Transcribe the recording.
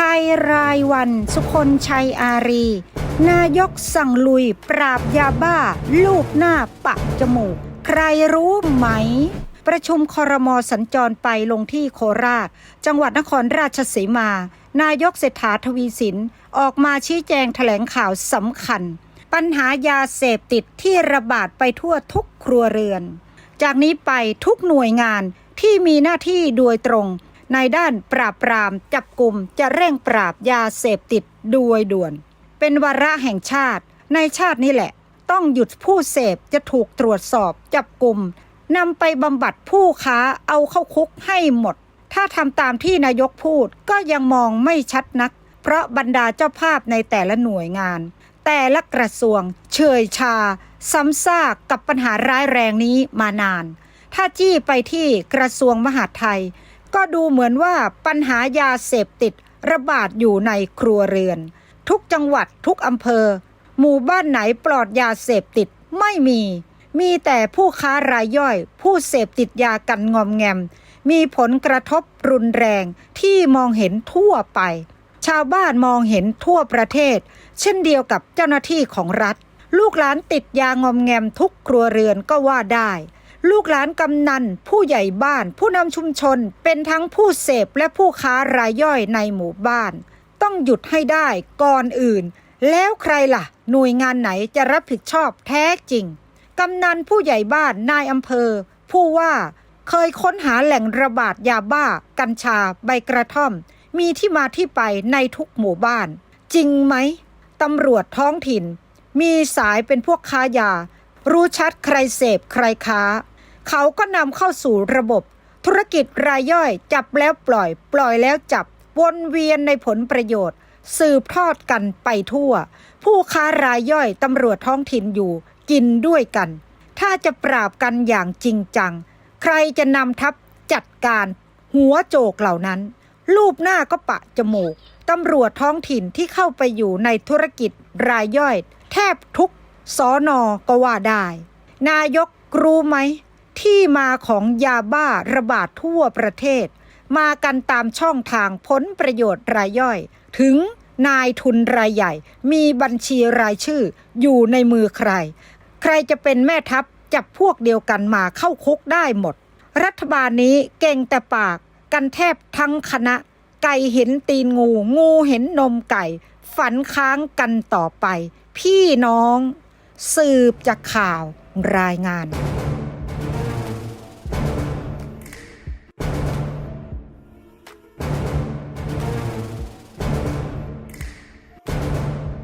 ภายรายวันสุคนชัยอารี นายกสั่งลุยปราบยาบ้า ลูบหน้าปะจมูก ใครรู้ไหม ประชุมคอรมอสัญจรไปลงที่โคราช จังหวัดนครราชสีมา นายกเศรษฐาทวีสิน ออกมาชี้แจงแถลงข่าวสำคัญ ปัญหายาเสพติดที่ระบาดไปทั่วทุกครัวเรือน จากนี้ไปทุกหน่วยงานที่มีหน้าที่โดยตรง ในด้านปราบปรามจับกลุ่มจะเร่งปราบยาเสพติดโดยด่วน เป็นวาระแห่งชาติ ในชาตินี้แหละ ต้องหยุดผู้เสพจะถูกตรวจสอบจับกลุ่มนำไปบำบัดผู้ค้าเอาเข้าคุกให้หมด ถ้าทำตามที่นายกพูดก็ยังมองไม่ชัดนัก เพราะบรรดาเจ้าภาพในแต่ละหน่วยงาน แต่ละกระทรวง เชยชา ซ้ำซากกับปัญหาร้ายแรงนี้มานาน ถ้าจี้ไปที่กระทรวงมหาดไทย ก็ดูเหมือนว่าปัญหายาเสพติดระบาดอยู่ในครัวเรือน ทุกจังหวัดทุกอำเภอ หมู่บ้านไหนปลอดยาเสพติดไม่มี มีแต่ผู้ค้ารายย่อย ผู้เสพติดยากันงอมแงม มีผลกระทบรุนแรงที่มองเห็นทั่วไป ชาวบ้านมองเห็นทั่วประเทศ เช่นเดียวกับเจ้าหน้าที่ของรัฐ ลูกหลานติดยางอมแงมทุกครัวเรือนก็ว่าได้ ลูกหลานกำนัน ผู้ใหญ่บ้าน ผู้นำชุมชน เป็นทั้งผู้เสพและผู้ค้ารายย่อยในหมู่บ้าน ต้องหยุดให้ได้ก่อนอื่น แล้วใครล่ะ หน่วยงานไหนจะรับผิดชอบแท้จริง กำนันผู้ใหญ่บ้านนายอำเภอ ผู้ว่าเคยค้นหาแหล่งระบาดยาบ้า กัญชา ใบกระท่อม มีที่มาที่ไปในทุกหมู่บ้าน จริงไหมตำรวจท้องถิ่น มีสายเป็นพวกค้ายา รู้ชัดใครเสพใครค้า เขาก็นำเข้าสู่ระบบ ธุรกิจรายย่อย จับแล้วปล่อย ปล่อยแล้วจับ วนเวียนในผลประโยชน์ สืบทอดกันไปทั่ว ผู้ค้ารายย่อยตำรวจท้องถิ่นอยู่ กินด้วยกัน ถ้าจะปราบกันอย่างจริงจัง ใครจะนำทัพจัดการ หัวโจกเหล่านั้นรูปหน้าก็ปะจมูกตำรวจท้องถิ่นที่เข้าไปอยู่ในธุรกิจรายย่อย แทบทุกสอนอก็ว่าได้ นายกรู้ไหม ที่มาของยาบ้าระบาดทั่วประเทศ มากันตามช่องทางผลประโยชน์รายย่อย ถึงนายทุนรายใหญ่ มีบัญชีรายชื่ออยู่ในมือใคร ใครจะเป็นแม่ทัพจับพวกเดียวกันมาเข้าคุกได้หมด รัฐบาลนี้เก่งแต่ปากกันแทบทั้งคณะ ไก่เห็นตีนงู งูเห็นนมไก่ ฝันค้างกันต่อไป พี่น้อง สืบจากข่าวรายงาน